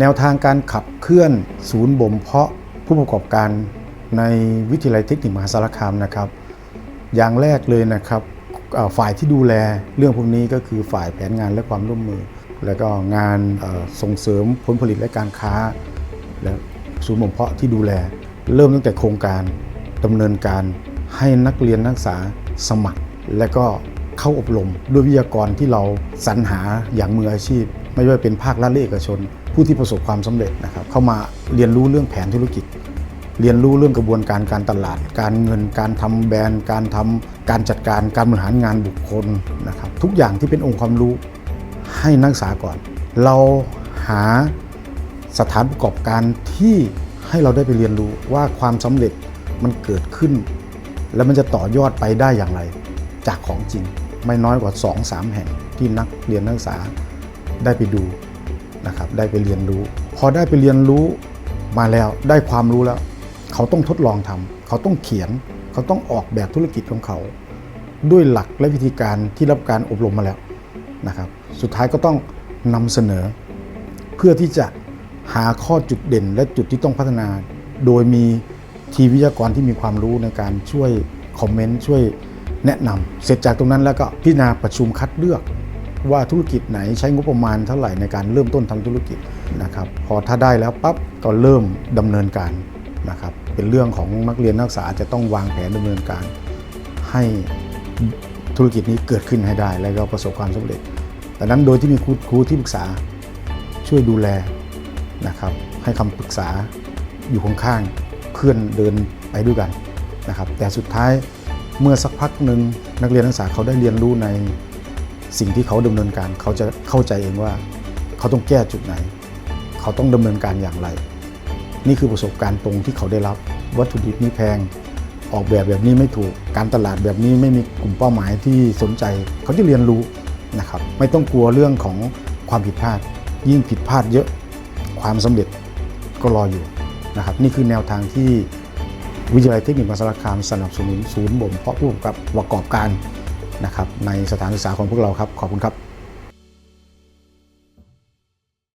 แนวทางการขับเคลื่อนศูนย์บ่มเพาะผู้ประกอบการในวิทยาลัยเทคนิคมหาสารคามนะครับ อย่างแรกเลยนะครับฝ่ายที่ดูแลเรื่องพวกนี้ก็คือฝ่ายแผนงานและความร่วมมือ แล้วก็งานส่งเสริมผลผลิตและการค้า และศูนย์บ่มเพาะที่ดูแล เริ่มตั้งแต่โครงการดำเนินการให้นักเรียนนักศึกษาสมัคร และก็ เข้าอบรมด้วยวิทยากรที่เราสรรหาอย่างมืออาชีพ ไม่ว่าเป็นภาครัฐและเอกชน ผู้ที่ประสบความสำเร็จนะครับเข้ามาเรียนรู้เรื่องแผนธุรกิจ เรียนรู้เรื่องกระบวนการการตลาด การเงิน การทำแบรนด์ การทำการจัดการการบริหารงานบุคคลนะครับทุกอย่างที่เป็นองค์ความรู้ให้นักศึกษาก่อน เราหาสถานประกอบการที่ให้เราได้ไปเรียนรู้ว่าความสำเร็จมันเกิดขึ้น แล้วมันจะต่อยอดไปได้อย่างไรจากของจริง ไม่น้อยกว่า 2-3 แห่งที่นักเรียนนักศึกษาได้ไปดูนะครับได้ไปเรียนรู้ พอได้ไปเรียนรู้มาแล้วได้ความรู้แล้ว เขาต้องทดลองทำเขาต้องเขียน เขาต้องออกแบบธุรกิจของเขา ด้วยหลักและวิธีการที่รับการอบรมมาแล้วนะครับสุดท้ายก็ต้องนำเสนอ เพื่อที่จะหาข้อจุดเด่นและจุดที่ต้องพัฒนา โดยมีทีวิทยากรที่มีความรู้ในการช่วยคอมเมนต์ช่วย แนะนำเสร็จจากตรงนั้นแล้วก็พิจารณาประชุมคัดเลือกว่าธุรกิจไหนใช้งบประมาณเท่าไหร่ในการเริ่มต้นทำธุรกิจนะครับพอถ้าได้แล้วปั๊บก็เริ่มดำเนินการนะครับเป็นเรื่องของนักเรียนนักศึกษาจะต้องวางแผนดำเนินการ ให้ธุรกิจนี้เกิดขึ้นให้ได้ แล้วก็ประสบความสำเร็จดังนั้นโดยที่มีครูครูที่ปรึกษาช่วยดูแลนะครับให้คำปรึกษาอยู่ข้างๆเพื่อนเดินไปด้วยกันนะครับแต่สุดท้าย เมื่อสักพักหนึ่งนักเรียนนักศึกษาเขาได้เรียนรู้ในสิ่งที่เขาดำเนินการเขาจะเข้าใจเองว่า เขาต้องแก้จุดไหน เขาต้องดำเนินการอย่างไร นี่คือประสบการณ์ตรงที่เขาได้รับ วัตถุดิบนี้แพงออกแบบแบบนี้ไม่ถูกการตลาดแบบนี้ไม่มีกลุ่มเป้าหมายที่สนใจ เขาจะเรียนรู้นะครับไม่ต้องกลัวเรื่องของความผิดพลาด ยิ่งผิดพลาดเยอะความสำเร็จก็รออยู่นะครับนี่คือแนวทางที่ วิทยาลัยเทคนิคมหาสารคามสนับสนุนศูนย์บ่มเพาะผู้ประกอบการนะครับในสถานศึกษาของพวกเราครับ ขอบคุณครับ